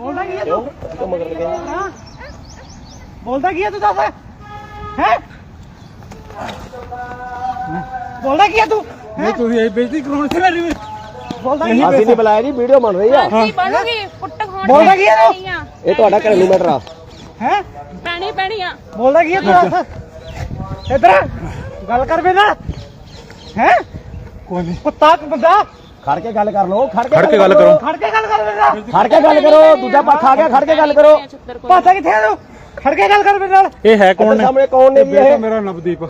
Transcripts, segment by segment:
ਬੋਲਦਾ ਕੀ ਹੈ ਤੂੰ? ਕਿਉਂ? ਮਗਰ ਲੱਗਿਆ ਹਾਂ। ਬੋਲਦਾ ਕੀ ਹੈ ਤੂੰ ਦੱਸ? ਹੈ? ਬੋਲਦਾ ਕੀ ਹੈ ਤੂੰ? ਨਹੀਂ ਤੁਸੀਂ ਇਹ ਬੇਇੱਜ਼ਤੀ ਕਰਾਉਣੀ ਸੀ ਮੇਰੀ। ਬੋਲਦਾ ਕੀ ਹੈ ਅਸੀਂ ਨਹੀਂ ਬੁਲਾਇਆ ਜੀ ਵੀਡੀਓ ਬਣ ਰਹੀ ਆ। ਕੀ ਬਣੂਗੀ ਪੁੱਟ ਖਾਣ ਬੋਲਦਾ ਕੀ ਹੈ ਤੂੰ? ਇਹ ਤੁਹਾਡਾ ਘਰੇਲੂ ਮੈਟਰ ਆ। ਹੈ? ਪੈਣੀ ਪੈਣੀ ਆ ਬੋਲਦਾ ਕੀ ਹੈ ਤੂੰ? ਦੱਸ ਇਧਰ ਗੱਲ ਕਰ ਬੇ ਨਾਲ ਹੈ? ਕੋਈ ਨਹੀਂ। ਕੁੱਤਾ ਬੰਦਾ। ਖੜ ਕੇ ਗੱਲ ਕਰ ਲਓ ਖੜ ਖੜ ਕੇ ਗੱਲ ਕਰੋ। ਖੜ ਕੇ ਗੱਲ ਕਰ ਬੇ ਨਾਲ ਖੜ ਕੇ ਗੱਲ ਕਰੋ ਦੂਜਾ ਪੱਖ ਆ ਗਿਆ ਖੜ ਕੇ ਗੱਲ ਕਰੋ। ਪਾਸਾ ਕਿੱਥੇ ਆ ਤੂੰ? ਖੜ ਕੇ ਗੱਲ ਕਰ ਬੇ ਨਾਲ। ਇਹ ਹੈ ਕੌਣ ਨੇ ਸਾਹਮਣੇ ਕੌਣ ਨੇ ਇਹ ਜੀ ਬੇਟਾ ਇਹ ਮੇਰਾ ਨਵਦੀਪ।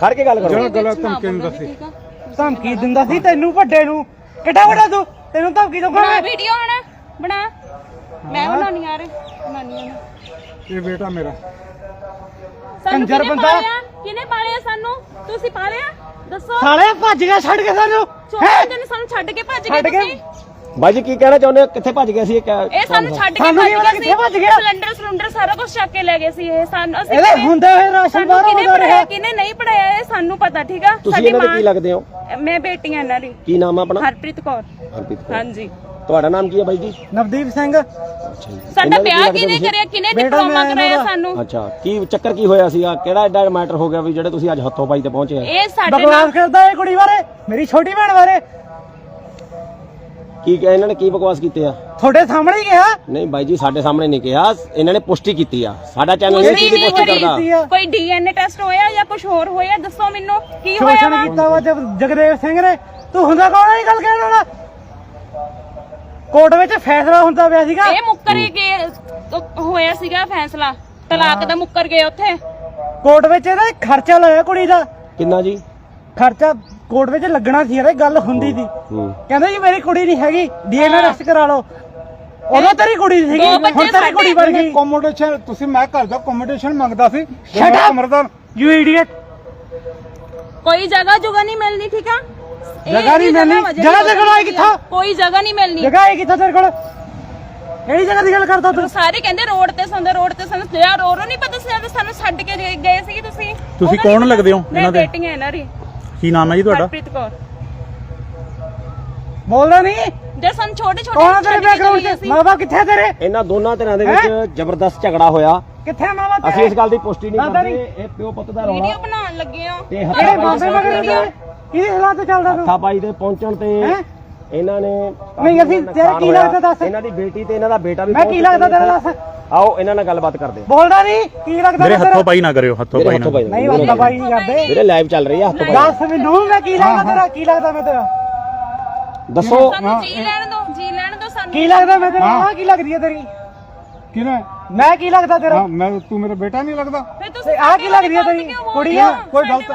ਖੜ ਕੇ ਗੱਲ ਕਰੋ। ਜਿਹੜਾ ਨਾ ਧਮਕੀ ਨੂੰ ਦੱਸੀ? ਧਮਕੀ ਦਿੰਦਾ ਸੀ ਤੈਨੂੰ ਵੱਡੇ ਨੂੰ। ਕਿੱਡਾ ਵੱਡਾ ਤੂੰ? ਤੈਨੂੰ ਧਮਕੀ ਦਊਗਾ ਬਣਾ ਵੀਡੀਓ ਹਣ ਬਣਾ। ਮੈਂ ਬਣਾਉਣੀ ਆ ਰੇ ਬਣਾਉਣੀ ਆ ਇਹ ਬੇਟਾ ਮੇਰਾ। ਸਾਨੂੰ ਕੰਜਰ ਬੰਦਾ। ਕਿਹਨੇ ਪਾਲਿਆ ਸਾਨੂੰ? ਤੁਸੀਂ ਪਾਲਿਆ? ਦੱਸੋ। ਸਾਲੇ ਭੱਜ ਗਿਆ ਛੱਡ ਕੇ ਸਾਨੂੰ। ਚੋਰਾਂ ਦਿਨ ਸਾਨੂੰ ਛੱਡ ਕੇ ਭੱਜ ਗਏ ਛੱਡ ਕੇ? ਤੁਸੀਂ? ਬਾਈ ਜੀ ਕੀ ਕਹਿਣਾ ਚਾਹੁੰਦੇ ਹੋ? ਕਿੱਥੇ ਭੱਜ ਗਏ ਸੀ ਇਹ ਕਿਆ- ਇਹ ਸਾਨੂੰ ਛੱਡ ਕੇ ਸਾਨੂੰ ਭੱਜ ਪਤਾ ਗਏ ਸੀ ਕਿੱਥੇ ਭੱਜ ਗਿਆ? ਸਿਲੰਡਰ ਸਿਲੰਡਰ ਸਾਰਾ ਕੁਝ ਚੱਕ ਕੇ ਲੈ ਗਏ ਸੀ ਇਹ। ਸਾਨੂੰ ਅਸੀਂ ਇਹਦੇ ਕਿਵੇਂ- ਹੁੰਦੇ ਹੋਏ ਰਾਸ਼ਨ ਸਾਨੂੰ ਬਾਹਰੋਂ ਕਿਹਨੇ ਹੋ ਰਿਹਾ? ਪੜਾਇਆ ਕਿਹਨੇ ਨਹੀਂ ਪੜਾਇਆ ਇਹ? ਸਾਨੂੰ ਪਤਾ ਠੀਕ ਆ? ਤੁਸੀਂ ਇਹਨਾਂ ਦੇ ਕੀ ਲੱਗਦੇ ਹੋ? ਮੈਂ ਬੇਟੀ ਆ ਇਹਨਾਂ ਦੀ। ਕੀ ਨਾਮ ਆ ਆਪਣਾ? ਹਰਪ੍ਰੀਤ ਕੌਰ। ਹਰਪ੍ਰੀਤ ਕੌਰ। ਹਾਂਜੀ। ਤੁਹਾਡਾ ਨਾਮ ਕੀ ਹੈ ਬਾਈ ਜੀ? ਨਵਦੀਪ ਸਿੰਘ। ਅੱਛਾ ਜੀ। ਸਾਡਾ ਇਹਨਾਂ ਦੇ ਕੀ ਵਿਆਹ ਲੱਗਦੇ ਕਿਹਨੇ ਤੁਸੀਂ? ਕਰਿਆ? ਕਿਹਨੇ ਬੇਟਾ ਡਿਪਲੋਮਾ ਮੈਂ ਕਰਾਇਆ ਇਹਨਾਂ ਦਾ- ਸਾਨੂੰ? ਅੱਛਾ ਕੀ ਚੱਕਰ ਕੀ ਹੋਇਆ ਸੀਗਾ? ਕਿਹੜਾ ਐਡਾ ਮੈਟਰ ਹੋ ਗਿਆ ਵੀ ਜਿਹੜੇ ਤੁਸੀਂ ਅੱਜ ਹੱਥੋਂ ਪਾਈ ਤੇ ਪਹੁੰਚੇ ਆ? ਇਹ ਸਾਡੇ ਬਕਵਾਸ ਨਾਲ ਕਰਦਾ ਇਹ ਕੁੜੀ ਬਾਰੇ ਮੇਰੀ ਛੋਟੀ ਭੈਣ ਬਾਰੇ। ਕੀ ਕਿਹਾ ਇਹਨਾਂ ਨੇ? ਕੀ ਬਕਵਾਸ ਕੀਤੇ ਆ? ਤੁਹਾਡੇ ਸਾਹਮਣੇ ਹੀ ਕਿਹਾ। ਨਹੀਂ ਬਾਈ ਜੀ ਸਾਡੇ ਸਾਹਮਣੇ ਨਹੀਂ ਕਿਹਾ। ਇਹਨਾਂ ਨੇ ਪੁਸ਼ਟੀ ਕੀਤੀ ਆ। ਸਾਡਾ ਚੈਨਲ ਇਹ ਪੁਸ਼ਟੀ ਚੀਜ਼ ਦੀ ਨਹੀਂ ਪੁਸ਼ਟੀ ਕਰੀ ਕਰਦਾ। ਕੀਤੀ ਆ। ਕੋਈ ਡੀਐਨਏ ਟੈਸਟ ਹੋਇਆ ਜਾਂ ਕੁਝ ਹੋਰ ਹੋਇਆ? ਦੱਸੋ ਮੈਨੂੰ ਕੀ ਹੋਇਆ ਸ਼ੋਸ਼ਣ ਵਾ? ਕੀਤਾ ਵਾ ਜਗ- ਜਗਦੇਵ ਸਿੰਘ ਨੇ। ਤੂੰ ਹੁੰਦਾ ਕੌਣ ਹੈ ਇਹ ਗੱਲ ਕਹਿਣ ਵਾਲਾ? ਕੋਰਟ ਵਿੱਚ ਫੈਸਲਾ ਹੁੰਦਾ ਪਿਆ ਸੀਗਾ। ਇਹ ਮੁੱਕਰ ਹੀ ਗਏ ਅਹ ਹੋਇਆ ਸੀਗਾ ਫੈਸਲਾ। ਤਲਾਕ ਦਾ ਮੁੱਕਰ ਗਏ ਉੱਥੇ। ਕੋਰਟ ਵਿੱਚ ਇਹਦਾ ਖਰਚਾ ਲਾਇਆ ਕੁੜੀ ਦਾ। ਕਿੰਨਾ ਜੀ? ਖਰਚਾ ਕੋਰਟ ਵਿੱਚ ਲੱਗਣਾ ਸੀ ਇਹਦੇ ਗੱਲ ਹੁੰਦੀ ਸੀ। ਹੂੰ ਕਹਿੰਦੇ ਜੀ ਮੇਰੀ ਕੁੜੀ ਨਹੀਂ ਹੈਗੀ ਡੀਐਨਏ ਟੈਸਟ ਕਰਾ ਲਓ। ਉਦੋਂ ਤੇਰੀ ਕੁੜੀ ਸੀਗੀ ਦੋ ਬੱਚੇ ਹੁਣ ਤੇਰੀ ਸਾਡੇ ਕੁੜੀ ਬਣ ਗਈ। ਕੋਮੋਡੇਸ਼ਨ ਤੁਸੀਂ ਮੈਂ ਘਰ ਦਾ ਕੋਮੋਡੇਸ਼ਨ ਮੰਗਦਾ ਸੀ। Shut up! Amardan you idiot ਕੋਈ ਜਗ੍ਹਾ ਜੁਗਾ ਨਹੀਂ ਮਿਲਣੀ ਠੀਕ ਆ? ਜਗ੍ਹਾ ਨਹੀਂ ਮਿਲਣੀ। ਜਿਹੜੀ ਜਗ੍ਹਾ ਤੇ ਖੜਾਈ। ਕਿੱਥੋਂ? ਕੋਈ ਜਗ੍ਹਾ ਨਹੀਂ ਮਿਲਣੀ। ਜਗ੍ਹਾ ਹੈ ਕਿੱਥੇ ਤੇਰੇ ਕੋਲ? ਕਿਹੜੀ ਜਗ੍ਹਾ ਦੀ ਗੱਲ ਕਰਦਾ ਤੂੰ? ਸਾਰੇ ਕਹਿੰਦੇ ਰੋਡ ਤੇ ਸੰਦੇ ਰੋਡ ਤੇ ਸੰਦੇ। ਯਾਰ ਰੋਰੋ ਨਹੀਂ ਪਤਾ ਸੀ ਸਾਨੂੰ ਛੱਡ ਕੇ ਗਏ- ਸੀ ਤੁਸੀਂ? ਤੁਸੀਂ ਕੌਣ ਲੱਗਦੇ ਹੋ। ਇਹਨਾਂ ਦੇ? ਬੇਟੀ ਹਾਂ ਇਹਨਾਂ ਦੀ। ਕੀ ਨਾਮ ਹੈ ਜੀ ਤੁਹਾਡਾ? ਹਰਪ੍ਰੀਤ ਕੌਰ। ਬੋਲਦਾ ਨਹੀਂ? ਜੇ ਸਾਨੂੰ ਛੋਟੇ ਛੋਟੇ ਕੌਣ ਤੇਰੇ ਬੈਕਗ੍ਰਾਉਂਡ 'ਚ ਮਾਪੇ ਕਿੱਥੇ ਤੇਰੇ? ਇਹਨਾਂ ਦੋਨਾਂ ਧਿਰਾਂ ਦੇ ਵਿੱਚ ਜ਼ਬਰਦਸਤ ਝਗੜਾ ਹੋਇਆ। ਕਿੱਥੇ ਮਾਪੇ ਅਸੀਂ ਇਸ ਗੱਲ ਦੀ ਪੁਸ਼ਟੀ ਨਹੀਂ ਕਰਦੇ। ਇਹ ਪਿਓ ਪੁੱਤ ਦਾ ਵੀਡੀਓ ਰੌਲਾ ਬਣਾਉਣ ਲੱਗੇ ਆ। ਤੇ ਜਿਹੜੇ ਹੱਥਾਂ ਮਗਰ ਇਹਦੇ ਹਾਲਾਤ ਤੇ ਚੱਲਦਾ ਤੂੰ ਹੱਥਾਂ ਦੇ ਪਹੁੰਚਣ ਤੇ ਹੈਂ? ਇਹਨਾਂ ਨੇ ਨਹੀਂ, ਅਸੀਂ- ਨੁਕਸਾਨ ਤੇਰਾ ਕੀ ਹੋਇਆ। ਲੱਗਦਾ ਦੱਸ? ਇਹਨਾਂ ਦੀ ਬੇਟੀ ਤੇ ਇਹਨਾਂ ਦਾ ਬੇਟਾ ਵੀ ਮੈਂ ਪਹੁੰਚ ਕੀ ਲੱਗਦਾ ਚੁੱਕੇ ਤੇਰਾ। ਦੱਸ? ਆਓ ਇਹਨਾਂ ਨਾਲ ਗੱਲਬਾਤ ਕਰਦੇ ਹਾਂ। ਬੋਲਦਾ ਨਹੀਂ? ਕੀ ਲੱਗਦਾ ਮੇਰੇ? ਹੱਥੋਂ ਪਾਈ ਨਾ ਕਰਿਓ ਹੱਥੋਂ ਪਾਈ ਹੱਥੋਂ ਨਾ। ਪਾਈ ਨਹੀਂ ਹੁੰਦਾ ਬਾਈ ਨਹੀਂ ਕਰਦੇ ਵੀਰੇ ਲਾਈਵ ਚੱਲ ਰਹੀ ਆ ਹੱਥੋਂ ਪਾਈ। ਦੱਸ ਮੈਨੂੰ ਮੈਂ ਕੀ ਲੱਗਦਾ ਤੇਰਾ ਕੀ ਲੱਗਦਾ ਮੈਂ ਤੇਰਾ? ਦੱਸੋ। ਸਾਨੂੰ ਜੀ ਲੈਣ ਦੋ ਜੀ ਲੈਣ ਦੋ ਸਾਨੂੰ। ਕੀ ਲੱਗਦਾ ਮੈਂ ਤੇਰਾ? ਆਹ ਕੀ ਲੱਗਦੀ ਹੈ ਤੇਰੀ? ਕਿਨੇ ਮੈਂ ਕੀ ਲੱਗਦਾ ਤੇਰਾ? ਹਾਂ ਮੈਂ ਤੂੰ ਮੇਰਾ ਬੇਟਾ ਨਹੀਂ ਲੱਗਦਾ? ਫਿਰ ਤੁਸੀਂ ਆਹ ਕੀ ਲੱਗਦੀ ਹੈ ਤੇਰੀ? ਕੁੜੀ ਆ ਕੋਈ ਗਲਤ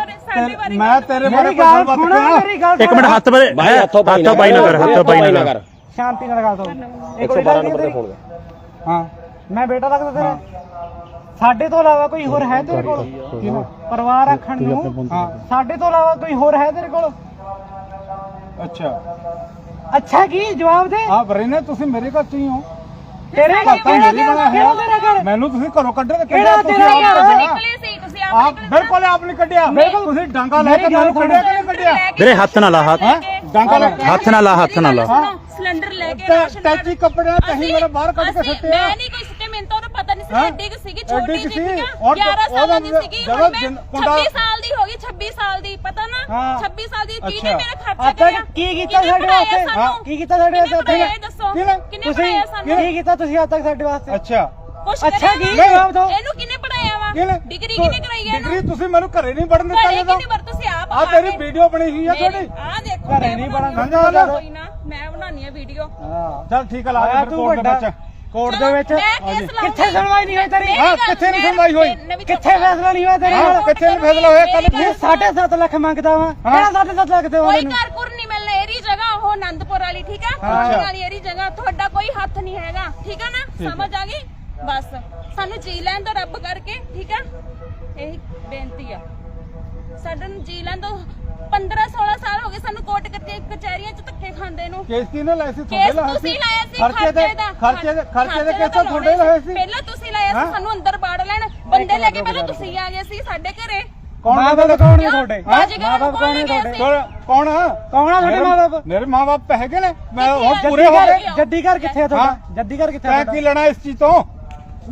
ਮੈਂ ਤੇਰੇ ਬਾਰੇ ਮੇਰੀ ਕੋਈ ਗੱਲ ਗੱਲਬਾਤ ਸੁਣ ਕਰਾਂ? ਮੇਰੀ ਗੱਲ ਇੱਕ ਮਿੰਟ। ਹੱਥ ਬਾਰੇ ਭਾਈ ਹੱਥੋਂ ਪਾਈ ਨਾ ਕਰ ਹੱਥੋਂ ਪਾਈ ਨਾ ਕਰ। ਸ਼ਾਂਤੀ ਨਾਲ ਗੱਲ ਕੁੜੀ 112 ਲੱਗਦੀ ਨੰਬਰ ਤੇ ਫੋਨ? ਕਰ। ਹਾਂ। ਮੈਂ ਬੇਟਾ ਲੱਗਦਾ ਤੇਰਾ? ਸਾਡੇ ਤੋਂ ਇਲਾਵਾ ਕੋਈ ਹੋਰ ਹੈ ਤੇਰੇ ਕੋਲ? ਕਿਹਨੇ ਪਰਿਵਾਰ ਰੱਖਣ ਨੂੰ? ਹਾਂ। ਸਾਡੇ ਤੋਂ ਇਲਾਵਾ ਕੋਈ ਹੋਰ ਹੈ ਤੇਰੇ ਕੋਲ? ਅੱਛਾ। ਅੱਛਾ ਕੀ? ਜਵਾਬ ਦੇ। ਆ ਬਰੇਨੇ ਤੁਸੀਂ ਮੇਰੇ ਘਰ ਚ ਹੀ ਹੋ। ਤੇਰੇ ਘਰ ਤਾਂ ਮੇਰੀ ਬਣਾ ਹੈ। ਮੈਨੂੰ ਤੁਸੀਂ ਘਰੋਂ ਕੱਢੇ ਤੇ ਕਿਹੜਾ ਤੁਸੀਂ ਤੇਰਾ ਆਪ? ਕੱਢਿਆ। ਨਿਕਲੇ ਸੀ ਤੁਸੀਂ ਆਪ ਆਪ ਬਿਲਕੁਲ ਆਪ ਨਹੀਂ ਕੱਢਿਆ। ਤੁਸੀਂ ਡਾਂਗਾ ਲੈ ਕੇ ਮੈਨੂੰ ਕੱਢਿਆ ਕਿ ਨਹੀਂ ਕੱਢਿਆ? ਵੀਰੇ ਹੱਥ ਨਾਲ ਲਾ ਹੱਥ। ਹੈ? ਡਾਂਗਾ ਲੈ ਕੇ। ਹੱਥ ਨਾਲ ਲਾ ਹੱਥ ਨਾਲ ਲਾ। ਸਿਲੰਡਰ ਲੈ ਕੇ ਰਾਸ਼ਨ ਟੈਚੀ ਕੱਪੜੇ ਨਾਲ ਕਹੀਂ ਅਸੀਂ- ਮੇਰੇ ਬਾਹਰ ਕੱਢ ਕੇ ਅਸੀਂ- ਸੁੱਟੇ ਆ। ਮੈਂ ਨਹੀਂ ਕੋਈ ਸੁੱਟੇ ਮੈਨੂੰ ਤਾਂ ਪਤਾ ਨਹੀਂ ਸੀ? ਐਡੀ ਕੁ ਸੀਗੀ ਛੋਟੀ ਜਿਹੀ ਸੀ, ਸੀਗੀ ਔਰ 11 ਸਾਲਾਂ ਦੀ ਸੀਗੀ ਜਦੋਂ ਹੁਣ ਮੈਂ ਜਿਨ- ਕੁੰਡਾ- 26 ਸਾਲ ਦੀ ਹੋ ਗਈ 26 ਸਾਲ ਦੀ ਪਤਾ ਨਾ? ਹਾਂ। 26 ਸਾਲ ਦੀ ਕਿਹਨੇ। ਮੇਰਾ ਖਰਚਾ ਕਰਿਆ ਕੀ ਕੀਤਾ ਸਾਡੇ ਵਾਸਤੇ? ਕੀ ਕੀਤਾ ਸਾਡੇ ਵਾਸਤੇ ਦੱਸੋ ਤੁਸੀਂ ਪੜਾਇਆ ਸਾਨੂੰ? ਕੀ ਕੀਤਾ ਤੁਸੀਂ ਅੱਜ ਤੱਕ ਸਾਡੇ ਵਾਸਤੇ? ਅੱਛਾ। ਕੁਛ ਅੱਛਾ ਕਰਿਆ ਕੀ? ਵਾ? ਜਵਾਬ ਦਿਓ। ਇਹਨੂੰ ਕਿਹਨੇ ਪੜਾਇਆ ਵਾ? ਕਿਹਨੇ ਡਿਗਰੀ ਕਿਹਨੇ ਕਰਾਈ ਹੈ ਡਿਗਰੀ ਇਹਨੂੰ ਤੁਸੀਂ ਮੈਨੂੰ ਘਰੇ ਨਹੀਂ ਵੜਨ ਦਿੱਤਾ ਘਰੇ ਜਦੋਂ। ਕਿਹਨੇ ਵਰ ਤੁਸੀਂ ਆਪ ਆ ਤੇਰੀ ਵੀਡੀਓ ਬਣੀ ਹੋਈ ਆ ਤੁਹਾਡੀ। ਆ ਦੇਖੋ ਘਰੇ ਮੈਂ ਨਹੀਂ ਬਣਾਉਣੀ ਆ। ਦਿੰਦਾ। ਕੋਈ ਨਾ ਮੈਂ ਬਣਾਉਣੀ ਆ ਵੀਡੀਓ ਹਾਂ ਚੱਲ ਠੀਕ ਆ ਲਾ ਦੇ ਕੋਰਟ ਦੇ ਵਿੱਚ। ਕੋਰਟ ਦੇ ਵਿੱਚ। ਕਿੱਥੇ ਸੁਣਵਾਈ ਨਹੀਂ ਹੋਈ ਤੇਰੀ? ਹਾਂ, ਕਿੱਥੇ ਨੀ ਸੁਣਵਾਈ ਹੋਈ? ਕਿੱਥੇ ਫੈਸਲਾ ਨਹੀਂ ਹੋਇਆ ਤੇਰੇ? ਕਿੱਥੇ ਨੀ ਫੈਸਲਾ ਹੋਇਆ ਕੱਲ ਇਹ 7.5 ਲੱਖ ਮੰਗਦਾ ਵਾ। ਕਿਹੜਾ 7.5 ਲੱਖ ਦੇਵਾਂ ਕੋਈ ਘਰ ਘੁਰ ਨਹੀਂ ਮਿਲਣਾ ਇਹਦੀ ਜਗ੍ਹਾ ਉਹ ਆਨੰਦਪੁਰ ਵਾਲੀ ਠੀਕ ਆ? ਕੋਣ ਵਾਲੀ ਇਹਦੀ ਜਗ੍ਹਾ ਤੁਹਾਡਾ ਕੋਈ ਹੱਥ ਨਹੀਂ ਹੈਗਾ ਠੀਕ ਆ ਨਾ? ਸਮਝ ਆ ਗਈ? ਬਸ। ਸਾਨੂੰ ਜੀ ਲੈਣ ਦੋ ਰੱਬ ਕਰਕੇ ਠੀਕ ਆ? ਇਹ ਬੇਨਤੀ ਆ। ਸਾਡਾ ਨੂੰ ਜੀ ਲੈਣ ਦੋ 15 16 ਸਾਲ ਹੋ ਗਏ ਸਾਨੂੰ ਕੋਰਟ ਕਰਕੇ ਕਚਹਿਰੀਆਂ ਚ ਧੱਕੇ ਖਾਂਦੇ ਨੂੰ। ਕੇਸ ਕਿਹਨੇ ਲਾਇਆ ਸੀ? ਤੁਹਾਡੇ ਲਾਇਆ ਤੁਸੀਂ ਸੀ? ਲਾਇਆ ਸੀ ਖਰਚੇ ਦੇ ਖਰਚੇ ਦੇ ਖਰਚੇ ਦੇ ਕੇਸ ਤਾਂ ਤੁਹਾਡੇ ਲਾਏ ਸੀ। ਪਹਿਲਾਂ ਤੁਸੀਂ ਲਾਇਆ ਸੀ? ਸਾਨੂੰ ਅੰਦਰ ਬਾੜ ਲੈਣ। ਬੰਦੇ ਲੈ ਕੇ ਪਹਿਲਾਂ ਤੁਸੀਂ ਆ ਗਏ ਸੀ ਸਾਡੇ ਘਰੇ। ਕੌਣ ਮਾਂ ਬਾਪ ਕੌਣ ਨੇ ਤੁਹਾਡੇ? ਮਾਂ ਬਾਪ ਕੌਣ ਨੇ ਤੁਹਾਡੇ? ਕੌਣ ਕੌਣ ਆ? ਤੁਹਾਡੇ ਮਾਂ ਬਾਪ? ਮੇਰੇ ਮਾਂ ਬਾਪ ਹੈਗੇ ਨੇ? ਮੈਂ ਹੁਣ ਪੂਰੇ ਹੋ ਗਏ। ਘਰ ਜੱਦੀ ਘਰ ਕਿੱਥੇ ਆ ਤੁਹਾਡਾ? ਜੱਦੀ ਘਰ ਕਿੱਥੇ ਆ ਕੀ ਲੈਣਾ ਇਸ ਚੀਜ਼ ਤੋਂ?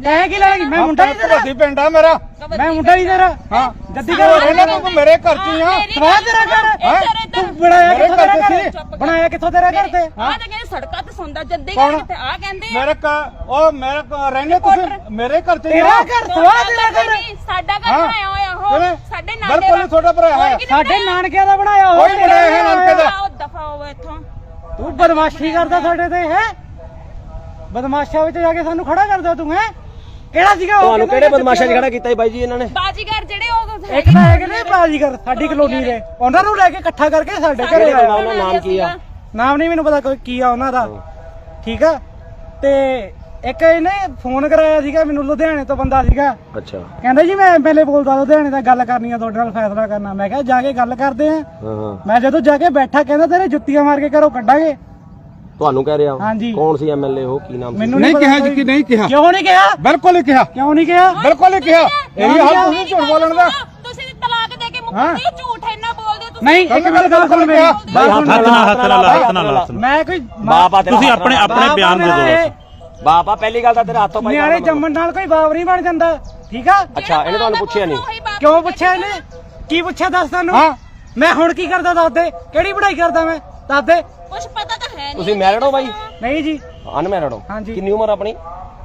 ਤੈਂ ਕੀ ਲੈਣੀ ਮੈਂ ਮੁੰਡਾ ਨਹੀਂ ਤੇਰਾ? ਵੱਡੀ ਪਿੰਡ ਆ ਮੇਰਾ। ਮੈਂ ਮੁੰਡਾ ਨਹੀਂ ਤੇਰਾ? ਹਾਂ। ਜੱਦੀ ਘਰ ਮੇਰੇ ਘਰ ਚ ਹੀ ਆ। ਸਵਾਹ ਤੇਰਾ ਘਰ। ਤੂੰ ਬਣਾਇਆ ਕਿੱਥੋਂ ਤੇਰਾ ਘਰ ਤੇ ਬਣਾਇਆ ਕਿੱਥੋਂ ਤੇਰਾ ਘਰ ਤੇ? ਆ ਤਾਂ ਕਹਿੰਦੇ ਸੜਕਾਂ ਤੇ ਸੌਂਦਾ ਜੱਦੇ ਕੌਣ? ਕਿੱਥੇ ਆ ਕਹਿੰਦੇ ਆ। ਮੇਰੇ ਘਰ ਉਹ ਮੇਰੇ ਘਰ ਰਹਿੰਦੇ ਤੁਸੀਂ? ਮੇਰੇ ਘਰ ਹੀ ਤੇਰਾ ਆ ਘਰ ਸਵਾਹ ਤੇਰਾ ਘਰ। ਨਹੀਂ, ਸਾਡਾ ਘਰ ਹਾਂ। ਬਣਾਇਆ ਹੋਇਆ ਹੋ ਕਿਵੇਂ? ਸਾਡੇ ਨਾਨੇ ਬਿਲਕੁਲ ਤੁਹਾਡਾ ਭਰਾ ਹੈ ਸਾਡੇ ਨਾਨਕਿਆਂ ਦਾ ਬਣਾਇਆ ਹੋਇਆ। ਕੋਈ ਬਣਾਇਆ ਹੈ ਨਾਨਕੇ ਦਾ। ਉਹ ਦਫਾ ਹੋਵੇ ਇੱਥੋਂ। ਤੂੰ ਬਦਮਾਸ਼ੀ ਕਰਦਾ ਸਾਡੇ ਤੇ ਹੈ? ਬਦਮਾਸ਼ਾ ਵਿੱਚ ਜਾ ਕੇ ਸਾਨੂੰ ਖੜਾ ਕਰਦਾ ਤੂੰ ਹੈ? ਕਿਹੜਾ ਸੀਗਾ ਉਹ? ਤੁਹਾਨੂੰ ਕਿਹੜੇ ਬਦਮਾਸ਼ਾਂ 'ਚ ਖੜਾ ਕੀਤਾ ਸੀ ਬਾਈ ਜੀ ਇਹਨਾਂ ਨੇ? ਬਾਜੀਗਰ ਜਿਹੜੇ ਉਹ ਇੱਕ ਤਾਂ ਹੈਗੇ ਨੇ ਬਾਜੀਗਰ ਸਾਡੀ ਕਲੋਨੀ ਦੇ। ਉਹਨਾਂ ਨੂੰ ਲੈ ਕੇ ਇਕੱਠਾ ਕਰਕੇ ਸਾਡੇ ਘਰੇ ਆਇਆ ਨਾਮ ਨਾਲ ਨਾਮ ਕੀ ਆ? ਨਾਮ ਨਹੀਂ ਮੈਨੂੰ ਪਤਾ ਕੋਈ ਕੀ ਆ ਉਹਨਾਂ ਦਾ। ਠੀਕ ਆ? ਤੇ ਇੱਕ ਇਹਨੇ ਫੋਨ ਕਰਾਇਆ ਸੀਗਾ ਮੈਨੂੰ ਲੁਧਿਆਣੇ ਤੋਂ ਬੰਦਾ ਸੀਗਾ। ਅੱਛਾ। ਕਹਿੰਦਾ ਜੀ ਮੈਂ ਐਮਐਲਏ ਬੋਲਦਾ ਲੁਧਿਆਣੇ ਦਾ ਗੱਲ ਕਰਨੀ ਆ ਤੁਹਾਡੇ ਨਾਲ ਫੈਸਲਾ ਕਰਨਾ। ਮੈਂ ਕਿਹਾ ਜਾ ਕੇ ਗੱਲ ਕਰਦੇ ਆ। ਮੈਂ ਜਦੋਂ ਜਾ ਕੇ ਬੈਠਾ ਕਹਿੰਦਾ ਤੇਰੇ ਜੁੱਤੀਆਂ ਮਾਰ ਕੇ ਘਰੋਂ ਕੱਢਾਂਗੇ। ਤੁਹਾਨੂੰ ਕਹਿ ਰਿਹਾ ਹਾਂਜੀ। ਕੌਣ ਸੀ ਐਮਐਲਏ ਉਹ ਕੀ ਨਾਮ ਸੀ? ਮੈਨੂੰ ਨਹੀਂ ਕਿਹਾ ਜੀ ਕਿ ਨਹੀਂ ਕਿਹਾ। ਕਿਉਂ ਨਹੀਂ ਕਿਹਾ? ਬਿਲਕੁਲ ਹੀ ਕਿਹਾ। ਕਿਉਂ ਨਹੀਂ ਕਿਹਾ? ਬਿਲਕੁਲ ਹੀ ਕਿਹਾ। ਇਹੀ ਹਾਲ ਤੁਸੀਂ ਝੂਠ ਬੋਲਣ ਦਾ। ਤੁਸੀਂ ਤਲਾਕ ਦੇ ਕੇ ਮੁੱਕਦੇ ਹੋ, ਝੂਠ ਇੰਨਾ ਬੋਲਦੇ ਹੋ ਤੁਸੀਂ ਨਹੀਂ ਇੱਕ ਮਿੰਟ ਗੱਲ ਸੁਣ ਮੇਰੀ ਬਾਈ ਹੱਥ ਹੱਥ ਨਾਲ ਹੱਥ ਨਾਲ ਹੱਥ ਨਾਲ ਹੱਥ ਨਾਲ। ਮੈਂ ਕੋਈ ਬਾਪ ਆ ਤੇਰਾ ਤੁਸੀਂ ਹੱਥ ਆਪਣੇ ਆਪਣੇ ਬਿਆਨ ਦੇ ਦਿਓ। ਬਾਪ ਆ ਪਹਿਲੀ ਗੱਲ ਤਾਂ ਤੇਰੇ ਹੱਥੋਂ ਪਾਈ ਨਿਆਣੇ ਜੰਮਣ ਨਾਲ ਕੋਈ ਬਾਪ ਨਹੀਂ ਬਣ ਜਾਂਦਾ। ਠੀਕ ਆ? ਅੱਛਾ ਇਹਨੇ ਤੁਹਾਨੂੰ ਪੁੱਛਿਆ ਨਹੀਂ? ਕਿਉਂ ਪੁੱਛਿਆ ਇਹਨੇ? ਕੀ ਪੁੱਛਿਆ ਦੱਸ ਤੈਨੂੰ ਹਾਂ। ਮੈਂ ਹੁਣ ਕੀ ਕਰਦਾ ਦੱਸ ਦੇ? ਕਿਹੜੀ ਪੜ੍ਹਾਈ ਕਰਦਾ ਮੈਂ? ਦੱਸ ਦੇ। ਕੁਝ ਪਤਾ ਤਾਂ ਹੈ ਨਹੀਂ। ਤੁਸੀਂ ਮੈਰਿਡ ਹੋ ਬਾਈ? ਨਹੀਂ ਜੀ। ਅਨਮੈਰਿਡ ਹੋ। ਹਾਂਜੀ। ਕਿੰਨੀ ਉਮਰ ਆਪਣੀ?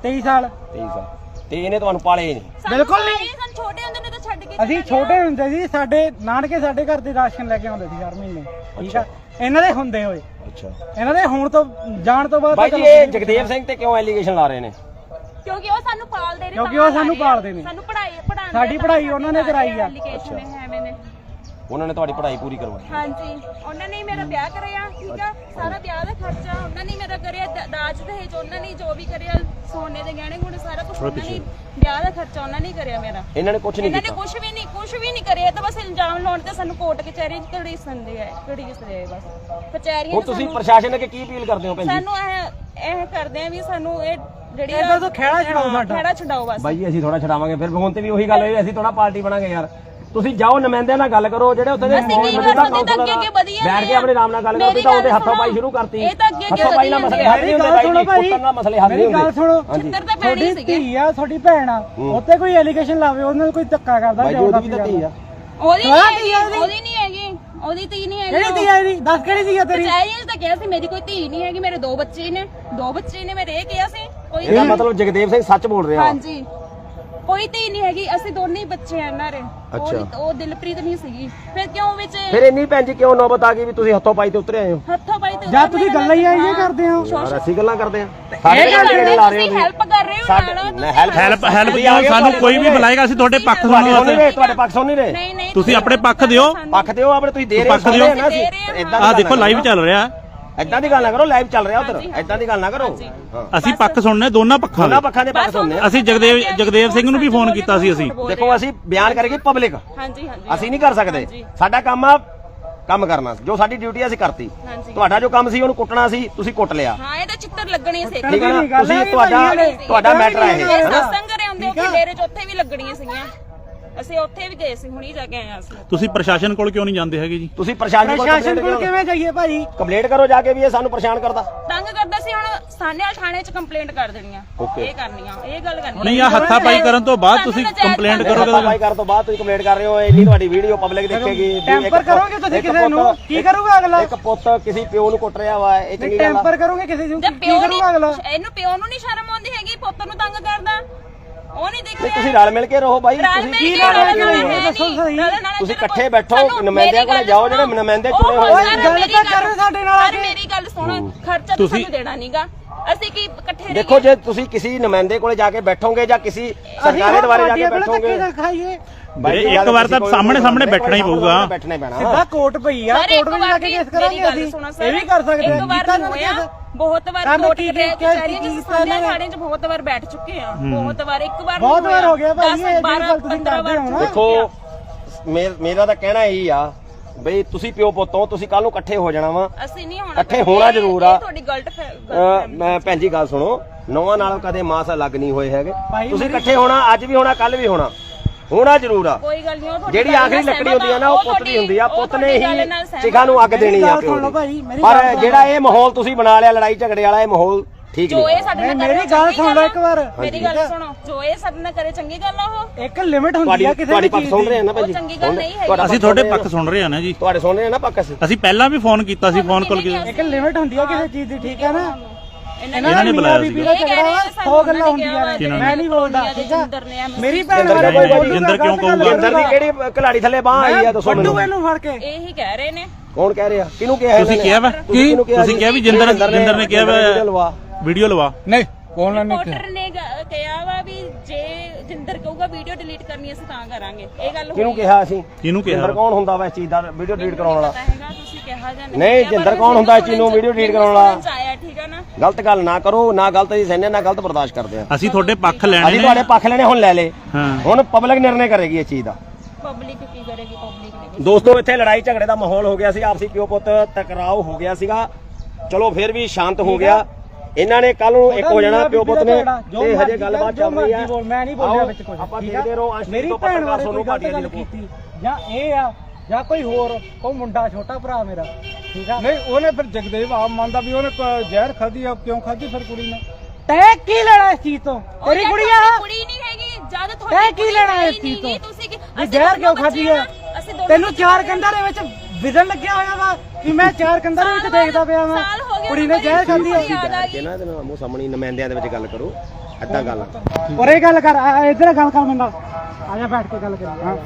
23 ਸਾਲ। 23 ਸਾਲ। ਤੇ ਇਹਨੇ ਤੁਹਾਨੂੰ ਪਾਲੇ ਨਹੀਂ? ਸਾਨੂੰ ਬਿਲਕੁਲ ਨਹੀਂ। ਇਹ ਸਾਨੂੰ ਛੋਟੇ ਹੁੰਦੇ ਨੇ ਤਾਂ ਛੱਡ ਕੇ ਅਸੀਂ ਛੋਟੇ ਹੁੰਦੇ ਸੀ ਸਾਡੇ ਨਾਨਕੇ ਸਾਡੇ ਘਰ ਦੇ ਰਾਸ਼ਨ ਲੈ ਕੇ ਆਉਂਦੇ ਸੀ ਹਰ ਮਹੀਨੇ। ਠੀਕ ਆ? ਇਹਨਾਂ ਦੇ ਹੁੰਦੇ ਹੋਏ। ਅੱਛਾ। ਇਹਨਾਂ ਦੇ ਹੁਣ ਤੋਂ ਜਾਣ ਤੋਂ ਬਾਅਦ ਬਾਈ ਚਲੋ ਇਹ ਜਗਦੇਵ ਸਿੰਘ ਤੇ ਕਿਉਂ ਐਲੀਗੇਸ਼ਨ ਲਾ ਰਹੇ ਨੇ? ਕਿਉਂਕਿ ਉਹ ਸਾਨੂੰ ਪਾਲਦੇ ਨੇ ਕਿਉਂਕਿ ਉਹ ਸਾਨੂੰ। ਪਾਲਦੇ ਨੇ। ਸਾਨੂੰ ਪੜ੍ਹਾਈ ਪੜਾਉਂਦੇ ਸਾਡੀ ਪੜ੍ਹਾਈ ਉਹਨਾਂ ਨੇ ਕਰਾਈ ਆ। ਨੇ ਉਹਨਾਂ ਨੇ ਤੁਹਾਡੀ ਪੜ੍ਹਾਈ ਪੂਰੀ ਕਰਵਾਈ। ਹਾਂਜੀ ਉਹਨਾਂ ਨੇ ਹੀ ਮੇਰਾ ਵਿਆਹ ਕਰਿਆ ਠੀਕ ਆ? ਸਾਰਾ ਵਿਆਹ ਦਾ ਖਰਚਾ ਉਹਨਾਂ ਨੇ ਹੀ ਮੇਰਾ ਕਰਿਆ ਦ- ਦਾਜ ਦਹੇਜ ਉਹਨਾਂ ਨੇ ਹੀ ਜੋ ਵੀ ਕਰਿਆ ਸੋਨੇ ਦੇ ਗਹਿਣੇ ਗੁਣੇ ਸਾਰਾ ਕੁਝ ਉਹਨਾਂ ਨੇ ਹੀ- ਵਿਆਹ ਦਾ ਖਰਚਾ ਉਹਨਾਂ ਨੇ ਹੀ ਕਰਿਆ ਮੇਰਾ। ਇਹਨਾਂ ਨੇ ਕੁਝ ਨਹੀਂ ਇਹਨਾਂ ਨੇ ਕੀਤਾ। ਕੁਝ ਵੀ ਨਹੀਂ ਕੁਝ ਵੀ ਨਹੀਂ ਕਰਿਆ ਇਹ ਤਾਂ ਬਸ ਇਲਜ਼ਾਮ ਲਾਉਣ ਤੇ ਸਾਨੂੰ ਕੋਰਟ ਕਚਹਿਰੀ ਚ ਘੜੀਸਦੇ ਆ ਘੜੀਸਦੇ ਆ ਬਸ। ਕਚਹਿਰੀਆਂ ਹੁਣ ਚ ਤੁਸੀਂ ਸਾਨੂੰ- ਪ੍ਰਸ਼ਾਸਨ ਅੱਗੇ ਕੀ ਅਪੀਲ ਕਰਦੇ ਹੋ ਭੈਣ ਜੀ? ਸਾਨੂੰ ਇਹ ਇਹ ਕਰਦੇ ਆ ਵੀ ਸਾਨੂੰ ਇਹ ਜਿਹੜੀ ਇਹਦਾ ਤੋਂ ਖਹਿੜਾ ਛਡਾਓ ਸਾਡਾ। ਖੇੜਾ ਛਡਾਓ ਬਸ। ਬਾਈ ਜੀ ਅਸੀਂ ਥੋੜਾ ਛਡਾਵਾਂਗੇ ਫਿਰ ਹੁਣ ਤੇ ਵੀ ਉਹੀ ਗੱਲ ਹੋਈ ਅਸੀਂ ਥੋੜਾ ਪਾਰਟੀ ਬਣਾਂਗੇ ਯਾਰ। ਤੁਸੀਂ ਜਾਓ ਨੁਮਾਇੰਦਿਆਂ ਨਾਲ ਗੱਲ ਕਰੋ ਜਿਹੜੇ ਉੱਥੇ ਦੇ ਅਸੀਂ ਕੀ ਕਰ ਸਕਦੇ ਤਾਂ ਅੱਗੇ ਅੱਗੇ ਵਧੀਆ ਬੈਠ ਕੇ। ਆਪਣੇ ਨਾਮ ਨਾਲ ਗੱਲ ਕਰੋ ਤਾਂ ਉਹਦੇ ਹੱਥੋਂ ਪਾਈ। ਸ਼ੁਰੂ ਕਰਤੀ। ਇਹ ਤਾਂ ਅੱਗੇ ਅੱਗੇ ਹੱਥੋਂ ਪਾਈ ਨਾਲ ਮਸਲੇ। ਹੱਲ ਨਹੀਂ ਹੁੰਦੇ ਬਾਈ ਜੀ ਭਾਈ ਪੁੱਤਰ ਨਾਲ ਮਸਲੇ ਹੱਲ ਨਹੀਂ ਮੇਰੀ ਗੱਲ ਹੁੰਦੇ ਸੁਣੋ ਤਾਂ ਪੈਣੀ ਤੁਹਾਡੀ ਸੀਗੇ। ਧੀ ਆ ਤੁਹਾਡੀ ਭੈਣ ਆ। ਉੱਤੇ ਕੋਈ ਐਲੀਗੇਸ਼ਨ ਲਾਵੇ ਉਹਨਾਂ ਨੂੰ ਕੋਈ ਧੱਕਾ ਕਰਦਾ ਬਾਈ ਜੀ ਉਹਦੀ ਵੀ ਤਾਂ ਧੀ ਆ। ਉਹਦੀ ਨਹੀਂ ਹੈਗੀ ਉਹਦੀ। ਨਹੀਂ ਹੈਗੀ ਉਹਦੀ ਧੀ ਨਹੀਂ ਹੈਗੀ ਕਿਹੜੀ ਧੀ ਆ ਇਹਦੀ? ਦੱਸ ਕਿਹੜੀ ਧੀ ਆ ਤੇਰੀ? ਕਚਹਿਰੀਆਂ 'ਚ ਤਾਂ ਕਿਹਾ ਸੀ ਮੇਰੀ ਕੋਈ ਧੀ ਨਹੀਂ ਹੈਗੀ ਮੇਰੇ ਦੋ ਬੱਚੇ ਨੇ। ਦੋ ਬੱਚੇ ਨੇ ਮੇਰੇ ਇਹ ਕਿਹਾ ਸੀ ਕੋਈ ਇਹਦਾ ਮਤਲਬ ਜਗਦੇਵ ਸਿੰਘ ਸੱਚ ਬੋਲ ਰਿਹਾ। ਹਾਂਜੀ। ਕੋਈ ਧੀ ਨਹੀਂ ਹੈਗੀ ਅਸੀਂ ਦੋਨੇ ਹੀ ਬੱਚੇ ਆ ਇਹਨਾਂ ਦੇ। ਉਹ ਅੱਛਾ। ਉਹ ਦਿਲਪ੍ਰੀਤ ਨਹੀਂ ਸੀਗੀ। ਫਿਰ ਕਿਉਂ ਵਿੱਚ ਫਿਰ ਇੰਨੀ ਭੈਣ ਜੀ ਕਿਉਂ ਨੌਬਤ ਆ ਗਈ ਵੀ ਤੁਸੀਂ ਹੱਥੋਂ ਪਾਈ ਤੇ ਉਤਰੇ ਆਏ ਹੋ? ਹੱਥੋਂ ਪਾਈ ਤੇ ਜਾਂ ਤੁਸੀਂ ਗੱਲਾਂ ਹੀ ਆਈਆਂ ਕਰਦੇ ਹੋ। ਯਾਰ ਅਸੀਂ ਗੱਲਾਂ ਕਰਦੇ ਆ ਇਹ ਸਾਡੇ ਗੱਲ ਕਿਹੜੇ ਲਾ ਰਹੇ ਹੋ ਤੁਸੀਂ ਹੈਲਪ ਕਰ ਰਹੇ ਹੋ ਨਾਲ ਮੈਂ ਹੈਲਪ ਹੈਲਪ ਹੈਲਪ ਕਿਉਂ ਸਾਨੂੰ ਕੋਈ ਵੀ ਬੁਲਾਏਗਾ ਅਸੀਂ ਤੁਹਾਡੇ ਪੱਖ ਤੁਹਾਡੇ ਸੁਣ ਨਹੀਂ ਰਹੇ ਤੁਹਾਡੇ ਪੱਖ ਸੁਣ ਨਹੀਂ ਰਹੇ ਨਹੀਂ ਨਹੀਂ ਤੁਸੀਂ ਆਪਣੇ ਪੱਖ ਦਿਓ। ਪੱਖ ਦਿਓ ਆਪਣੇ ਤੁਸੀਂ ਦੇ ਰਹੇ ਹੋ ਪੱਖ ਦਿਓ। ਸੁਣ ਰਹੇ ਨਾ ਅਸੀਂ। ਦੇ ਰਹੇ ਹਾਂ। ਏਦਾਂ ਆਹ ਦੇਖੋ ਲਾਈਵ ਚੱਲ ਰਿਹਾ। ਏਦਾਂ ਦੀ ਗੱਲ ਨਾ ਕਰੋ ਲਾਈਵ ਚੱਲ ਰਿਹਾ ਉਧਰ। ਏਦਾਂ ਦੀ ਗੱਲ ਨਾ ਕਰੋ। ਹਾਂ। ਅਸੀਂ ਪੱਖ ਸੁਣਨੇ ਦੋਨਾਂ ਪੱਖਾਂ ਉਹਨਾਂ ਦੇ ਪੱਖਾਂ ਦੇ ਪੱਖ ਸੁਣਨੇ ਆ। ਅਸੀਂ ਜਗਦੇਵ ਜਗਦੇਵ ਸਿੰਘ ਨੂੰ ਵੀ ਫੋਨ ਕੀਤਾ ਸੀ ਅਸੀਂ। ਦੇਖੋ ਅਸੀਂ ਬਿਆਨ ਕਰਾਂਗੇ ਪਬਲਿਕ ਹਾਂਜੀ ਹਾਂਜੀ। ਅਸੀਂ ਨਹੀਂ ਕਰ ਸਕਦੇ। ਸਾਡਾ ਕੰਮ ਆ ਕੰਮ ਕਰਨਾ। ਜੋ ਸਾਡੀ ਡਿਊਟੀ ਅਸੀਂ ਕਰਤੀ। ਹਾਂਜੀ। ਤੁਹਾਡਾ ਜੋ ਕੰਮ ਸੀ ਉਹਨੂੰ ਕੁੱਟਣਾ ਸੀ ਤੁਸੀਂ ਕੁੱਟ ਲਿਆ। ਹਾਂ ਇਹ ਤਾਂ ਚਿੱਤਰ ਲੱਗਣੇ ਸੀ। ਠੀਕ ਹੈ ਨਾ? ਤੁਸੀਂ ਤੁਹਾਡਾ। ਤੁਹਾਡਾ ਮੈਟਰ ਹੈ ਇਹ ਹੈਨਾ? ਸਤਸੰਗ ਹੁੰਦੇ ਕਿ ਡੇਰੇ 'ਚ ਉੱਥੇ ਵੀ ਲੱਗਣੀਆਂ ਸੀਗੀਆਂ। ਅਸੀਂ ਉੱਥੇ ਵੀ ਗਏ ਸੀ ਹੁਣੀ ਜਾ ਕੇ ਆਏ ਹਾਂ ਅਸੀਂ। ਤੁਸੀਂ ਪ੍ਰਸ਼ਾਸਨ ਕੋਲ ਕਿਉਂ ਨਹੀਂ ਜਾਂਦੇ ਹੈਗੇ ਜੀ? ਤੁਸੀਂ ਪ੍ਰਸ਼ਾਸਨ ਕੋਲ ਪ੍ਰਸ਼ਾਸਨ ਕੋਲ ਕੰਪਲੇਂਟ ਕਿਵੇਂ ਜਾਈਏ ਭਾਈ ਕੰਪਲੇਂਟ ਕਰੋ ਜਾ ਕੇ ਵੀ ਇਹ ਸਾਨੂੰ ਪਰੇਸ਼ਾਨ ਕਰਦਾ। ਤੰਗ ਕਰਦਾ ਸੀ ਹੁਣ ਸਾਨੇ ਵਾਲ ਥਾਣੇ 'ਚ ਕੰਪਲੇਂਟ ਕਰ ਦੇਣੀ ਆ। Okay. ਇਹ ਕਰਨੀ ਆ ਇਹ ਗੱਲ ਕਰਨੀ ਨਹੀਂ ਆ ਹੱਥਾ ਪਾਈ ਕਰਨ ਤੋਂ ਬਾਅਦ ਤੁਸੀਂ ਕੰਪਲੇਂਟ ਕਰੋਗੇ ਕਰੋਗੇ ਸਫ਼ਾਈ ਕਰਨ ਤੋਂ ਬਾਅਦ ਤੁਸੀਂ ਕੰਪਲੇਂਟ ਕਰ ਰਹੇ ਹੋ ਇੰਨੀ ਤੁਹਾਡੀ ਵੀਡੀਓ ਪਬਲਿਕ ਦੇਖੇਗੀ ਵੀ ਇੱਕ ਟੈਂਪਰ ਪੁੱਤ- ਕਰੋਗੇ ਤੁਸੀਂ ਇੱਕ ਕਿਸੇ ਨੂੰ? ਪੁੱਤ- ਕੀ ਕਰੂਗਾ ਅਗਲਾ? ਇੱਕ ਪੁੱਤ ਕਿਸੇ ਪਿਓ ਨੂੰ ਕੁੱਟ ਰਿਹਾ ਵਾ ਇਹ ਚੰਗੀ ਗੱਲ ਆ। ਟੈਂਪਰ ਕਰੋਗੇ ਕਿਸੇ ਨੂੰ? ਜੇ ਕੀ ਪਿਓ ਕਰੂਗਾ ਅਗਲਾ? ਨਹੀਂ ਇਹਨੂੰ ਪਿਓ ਨੂੰ ਨਹੀਂ ਸ਼ਰਮ ਆਉਂਦੀ ਹੈਗੀ ਪੁੱਤ ਨੂੰ ਤੰਗ ਕਰਦਾ। ਉਹ ਨਹੀਂ ਤੁਸੀਂ ਰਲ ਮਿਲ ਕੇ ਰਹੋ ਬਾਈ ਤੁਸੀਂ ਕੀ ਨਾਲ ਮਿਲ ਕੇ ਦੱਸੋ। ਸਹੀ। ਨਾਲ ਤੁਸੀਂ ਇਕੱਠੇ ਬੈਠੋ, ਨੁਮਾਇੰਦਿਆਂ ਕੋਲੇ ਜਾਓ, ਜਿਹੜੇ। ਨੁਮਾਇੰਦੇ ਚੁਣੇ ਹੋਏ। ਗੱਲ ਤਾਂ ਕਰੋ ਸਾਡੇ ਨਾਲ ਆ ਕੇ। ਮੇਰੀ ਗੱਲ ਸੁਣੋ। ਖਰਚਾ ਤੁਸੀਂ- ਸਾਨੂੰ ਦੇਣਾ ਨਹੀਂਗਾ ਅਸੀਂ ਕੀ ਇਕੱਠੇ ਦੇਖੋ ਜੇ ਤੁਸੀਂ ਕਿਸੇ ਨੁਮਾਇੰਦੇ ਕੋਲੇ ਜਾ ਕੇ ਬੈਠੋਗੇ ਜਾਂ ਕਿਸੇ ਸਰਕਾਰੇ ਦੁਆਰੇ ਜਾ ਕੇ ਬੈਠੋਗੇ। ਬਾਈ ਇੱਕ ਵਾਰ ਤਾਂ ਸਾਹਮਣੇ ਸਾਹਮਣੇ ਬੈਠਣਾ ਹੀ ਪਊਗਾ। ਬੈਠਣਾ ਪੈਣਾ। ਸਿੱਧਾ ਕੋਰਟ ਪਈ ਆ ਕੋਰਟ ਵਿੱਚ ਜਾ ਕੇ ਕੇਸ ਕਰਾਂਗੇ ਅਸੀਂ। ਇਹ ਵੀ ਕਰ ਸਕਦੇ ਵਾਰ ਕੀਤਾ ਹੋਇਆ। ਬਹੁਤ ਵਾਰ ਕੰਮ ਕੋਰਟ ਕੀ- ਕਰੇ ਕੀ- ਕਚਹਿਰੀਆਂ ਕੀ ਚ? ਥਾਣੇ ਬਹੁਤ ਵਾਰ ਬੈਠ ਚੁੱਕੇ ਆ ਬਹੁਤ ਵਾਰ ਇੱਕ ਵਾਰ ਬਹੁਤ ਨਹੀਂ ਵਾਰ ਹੋ ਗਿਆ ਭਾਈ, ਦਸ, ਇਹ ਜਿਹੜੀ ਬਾਰਾਂ, ਗੱਲ ਤੁਸੀਂ ਪੰਦਰਾਂ ਕਰਦੇ ਹੋ ਨਾ। ਵਾਰ ਦੇਖੋ ਮੇ- ਮੇਰਾ ਤਾਂ ਕਹਿਣਾ ਇਹੀ ਆ ਬਈ ਤੁਸੀਂ ਪਿਓ ਪੁੱਤੋਂ ਤੁਸੀਂ ਕੱਲ ਨੂੰ ਇਕੱਠੇ ਹੋ ਜਾਣਾ ਵਾ। ਅਸੀਂ ਨਹੀਂ ਹੋਣਾ ਇਕੱਠੇ ਹੋਣਾ ਇਹ- ਜ਼ਰੂਰ ਇਹ ਆ। ਤੁਹਾਡੀ ਗਲਤ ਫੈ- ਗਲਤ ਅਹ ਮੈਂ ਭੈਣ ਜੀ ਗੱਲ ਸੁਣੋ। ਨੌਵਾਂ ਨਾਲ ਕਦੇ ਮਾਸ ਅਲੱਗ ਨਹੀਂ ਹੋਏ ਹੈਗੇ। ਭਾਈ ਤੁਸੀਂ ਇਕੱਠੇ ਹੋਣਾ ਅੱਜ ਵੀ ਹੋਣਾ ਕੱਲ ਵੀ ਹੋਣਾ। ਹੋਣਾ ਜ਼ਰੂਰ ਆ। ਕੋਈ ਗੱਲ ਨਹੀਂ ਉਹ ਤੁਹਾਡੀ ਜਿਹੜੀ ਗੱਲ ਆਖਰੀ ਨਾਲ ਲੱਕੜੀ ਸਹਿਮਤ ਹੁੰਦੀ ਆ ਨਾ ਉਹ ਪੁੱਤ ਤੁਹਾਡੀ- ਦੀ ਹੁੰਦੀ ਆ। ਉਹ ਪੁੱਤ ਨੇ ਤੁਹਾਡੀ ਗੱਲ ਹੀ ਸਹਿਮਤ ਚਿਖਾ ਨੂੰ ਅੱਗ ਦੇਣੀ ਆ ਪਿਓ ਦੀ। ਪਰ ਜਿਹੜਾ ਇਹ ਮਾਹੌਲ ਤੁਸੀਂ ਬਣਾ ਲਿਆ ਲੜਾਈ ਝਗੜੇ ਵਾਲਾ ਇਹ ਮਾਹੌਲ ਠੀਕ ਜੋ ਨਹੀਂ ਇਹ ਸਾਡੇ ਨਾਲ ਕਰੇ ਮੇਰੀ ਗੱਲ ਚੰਗੀ ਸੁਣ ਲਓ ਇੱਕ ਵਾਰ। ਮੇਰੀ ਗੱਲ ਸੁਣੋ ਜੋ ਇਹ ਸਾਡੇ ਨਾਲ ਕਰੇ ਚੰਗੀ ਗੱਲ ਆ ਉਹ। ਇੱਕ ਲਿਮਿਟ ਹੁੰਦੀ ਤੁਹਾਡੀ ਆ ਕਿਸੇ ਤੁਹਾਡੀ ਵੀ ਪੱਖ ਚੀਜ਼ ਸੁਣ ਰਹੇ ਆ ਦੀ ਨਾ ਭਾਈ ਉਹ ਚੰਗੀ ਗੱਲ ਨਹੀਂ ਹੈਗੀ। ਤੁਹਾਡਾ ਅਸੀਂ ਪੱਖ ਤੁਹਾਡੇ ਪੱਖ ਸੁਣ ਰਹੇ ਆ ਨਾ ਜੀ। ਤੁਹਾਡੇ ਸੁਣ ਰਹੇ ਆ ਨਾ ਪੱਖ ਅਸੀਂ? ਅਸੀਂ ਪਹਿਲਾਂ ਵੀ ਫੋਨ ਕੀਤਾ ਸੀ ਫੋਨ ਕਾਲ ਕੀਤਾ ਇੱਕ ਲਿਮਿਟ ਹੁੰਦੀ ਆ ਕਿਸੇ ਚੀਜ਼ ਦੀ ਠੀਕ ਹੈ ਨਾ? ਇਹਨਾਂ ਨੇ ਬੁਲਾਇਆ ਬੀਬੀ ਸੀਗਾ। ਦਾ ਝਗੜਾ ਵਾ, ਸੌ ਗੱਲਾਂ ਹੁੰਦੀਆਂ ਨੇ? ਮੈਂ ਨਹੀਂ ਬੋਲਦਾ ਠੀਕ ਆ ਜਿੰਦਰ ਨੇ ਐਵੇਂ ਮੇਰੀ ਭੈਣ ਬਾਰੇ ਕੋਈ ਕਹੂਗਾ? ਜਿੰਦਰ ਕਿਉਂ ਕਹੂਗਾ? ਜਿੰਦਰ ਦੀ ਕਿਹੜੀ ਕਲਾੜੀ ਥੱਲੇ ਬਾਹ ਆਈ ਆ ਦੱਸੋ ਮੈਨੂੰ ਇਹਨੂੰ ਫੜ ਕੇ ਇਹੀ ਕਹਿ ਰਹੇ ਨੇ ਕੌਣ ਕਹਿ ਰਿਹਾ ਕਿਹਨੂੰ ਕਿਹਾ ਤੁਸੀਂ? ਕਿਹਾ ਵਾ ਕਿਹਾ ਤੁਸੀਂ? ਕਿਹਾ ਵੀ ਜਿੰਦਰ ਜਿੰਦਰ ਨੇ ਕਿਹਾ ਵੀਡੀਓ। ਵਾ ਵੀਡੀਓ ਲਵਾ ਨਹੀਂ ਕੌਣ ਨੇ ਕਿਹਾ ਰਿਪੋਰਟਰ ਨੇ ਕਿਹਾ ਵਾ ਵੀ ਜੇ ਜਿੰਦਰ ਕਹੂਗਾ ਵੀਡੀਓ ਡਿਲੀਟ ਕਰਨੀ ਅਸੀਂ ਤਾਂ ਕਰਾਂਗੇ ਇਹ ਗੱਲ ਕਿਹਨੂੰ ਕਿਹਾ ਅਸੀਂ ਕਿਹਨੂੰ ਕਿਹਾ ਜਿੰਦਰ ਕੌਣ ਹੁੰਦਾ ਵਾ ਇਸ ਚੀਜ਼ ਦਾ ਵੀਡੀਓ ਡਿਲੀਟ ਕਰਾਉਣ ਵਾਲਾ ਪਤਾ ਹੈਗਾ ਤੁਸੀਂ ਕਿਹਾ ਜਾਂ ਨਹੀਂ, ਕਿਹਾ, ਜਿੰਦਰ ਕੌਣ ਹੁੰਦਾ ਇਸ ਚੀਜ਼ ਨੂੰ video delete ਕਰਾਉਣ ਵਾਲਾ? ਗਲਤ ਗੱਲ ਨਾ ਕਰੋ ਨਾ ਗਲਤ ਜੀ ਸਹਿਨੇ ਨਾ ਗਲਤ ਬਰਦਾਸ਼ਤ ਕਰਦੇ ਆ ਅਸੀਂ ਤੁਹਾਡੇ ਪੱਖ ਲੈਣੇ ਅਸੀਂ ਨੇ। ਤੁਹਾਡੇ ਪੱਖ ਲੈਣੇ ਹੁਣ ਲੈ ਲੇ। ਹਾਂ। ਹੁਣ ਪਬਲਿਕ ਨਿਰਣੇ ਕਰੇਗੀ ਇਸ ਚੀਜ਼ ਦਾ। ਪਬਲਿਕ ਕੀ ਕਰੇਗੀ ਪਬਲਿਕ ਨੇ ਦੋਸਤੋ ਇੱਥੇ ਲੜਾਈ ਝਗੜੇ ਦਾ ਮਾਹੌਲ ਹੋ ਗਿਆ ਸੀ ਆਪਸੀ ਪਿਓ ਪੁੱਤ? ਟਕਰਾਓ ਹੋ ਗਿਆ ਸੀਗਾ। ਚਲੋ ਫਿਰ ਵੀ ਸ਼ਾਂਤ ਹੋ ਗਿਆ। ਇਹਨਾਂ ਨੇ ਕੱਲ ਨੂੰ ਇੱਕ ਹੋ ਜਾਣਾ ਪਿਓ ਪੁੱਤ ਨੇ ਤੇ ਹਜੇ ਗੱਲਬਾਤ ਚੱਲ ਰਹੀ ਆ। ਮੈਂ ਨਹੀਂ ਬੋਲਿਆ ਵਿੱਚ ਕੁਝ ਆਪਾਂ? ਦੇਖਦੇ ਰਹੋ ਅੰਸ਼ ਮੇਰੀ ਤੋਂ ਭੈਣ ਪੱਤਰਕਾਰ ਬਾਰੇ ਸੋਨੂੰ ਕੋਈ ਗੱਲ ਦੀ ਕੀਤੀ ਜਾਂ ਇਹ ਆ ਜਾਂ ਕੋਈ ਹੋਰ ਕੋਈ ਮੁੰਡਾ ਛੋਟਾ ਭਰਾ ਮੇਰਾ ਠੀਕ ਆ? ਨਹੀਂ ਉਹਨੇ ਫਿਰ ਜਗਦੇਵ ਆਪ ਮੰਨਦਾ ਵੀ ਉਹਨੇ ਕ- ਜ਼ਹਿਰ ਖਾਧੀ ਆ ਕਿਉਂ ਖਾਧੀ ਫਿਰ ਕੁੜੀ ਨੇ? ਤੈ ਕੀ ਲੈਣਾ ਇਸ ਚੀਜ਼ ਤੋਂ? ਤੇਰੀ ਕੁੜੀ ਆ। ਕੁੜੀ ਨਹੀਂ ਹੈਗੀ ਜਦ ਤੈਂ ਤੁਹਾਡੀ ਕੀ ਕੁੜੀ ਲੈਣਾ ਇਸ ਚੀਜ਼ ਨਹੀਂ, ਤੋਂ? ਤੁਸੀਂ ਕੀ ਵੀ ਜ਼ਹਿਰ ਦੋਨੋਂ ਕਿਉਂ ਖਾਧੀ ਬੱਚੇ ਆ ਨਾ, ਅਸੀਂ ਦੋਨੋਂ ਤੈਨੂੰ ਚਾਰ। ਕੰਧਾਂ ਦੇ ਵਿੱਚ ਵਿਜ਼ਨ ਲੱਗਿਆ ਹੋਇਆ ਵਾ ਕਿ ਮੈਂ ਚਾਰ ਕੰਧਾਂ ਦੇ ਵਿੱਚ ਦੇਖਦਾ ਪਿਆ ਵਾਂ। ਸਾਲ ਹੋ ਗਿਆ ਕੁੜੀ ਨੇ ਜ਼ਹਿਰ ਖਾਧੀ ਆ। ਯਾਦ ਆ ਕਿ ਨਾ ਇਹਦੇ ਨਾਲ ਮੂੰਹ ਸਾਹਮਣੇ ਨੁਮਾਇੰਦਿਆਂ ਦੇ ਵਿੱਚ ਗੱਲ ਕਰੋ ਏਦਾਂ ਗੱਲ। ਔਰ ਇਹ ਗੱਲ ਕਰ ਆ- ਇੱਧਰ ਗੱਲ ਕਰ ਮੇਰੇ ਨਾਲ ਆ ਜਾ ਬੈਠ ਕੇ ਗੱਲ ਕਰੀ। ਹਾਂ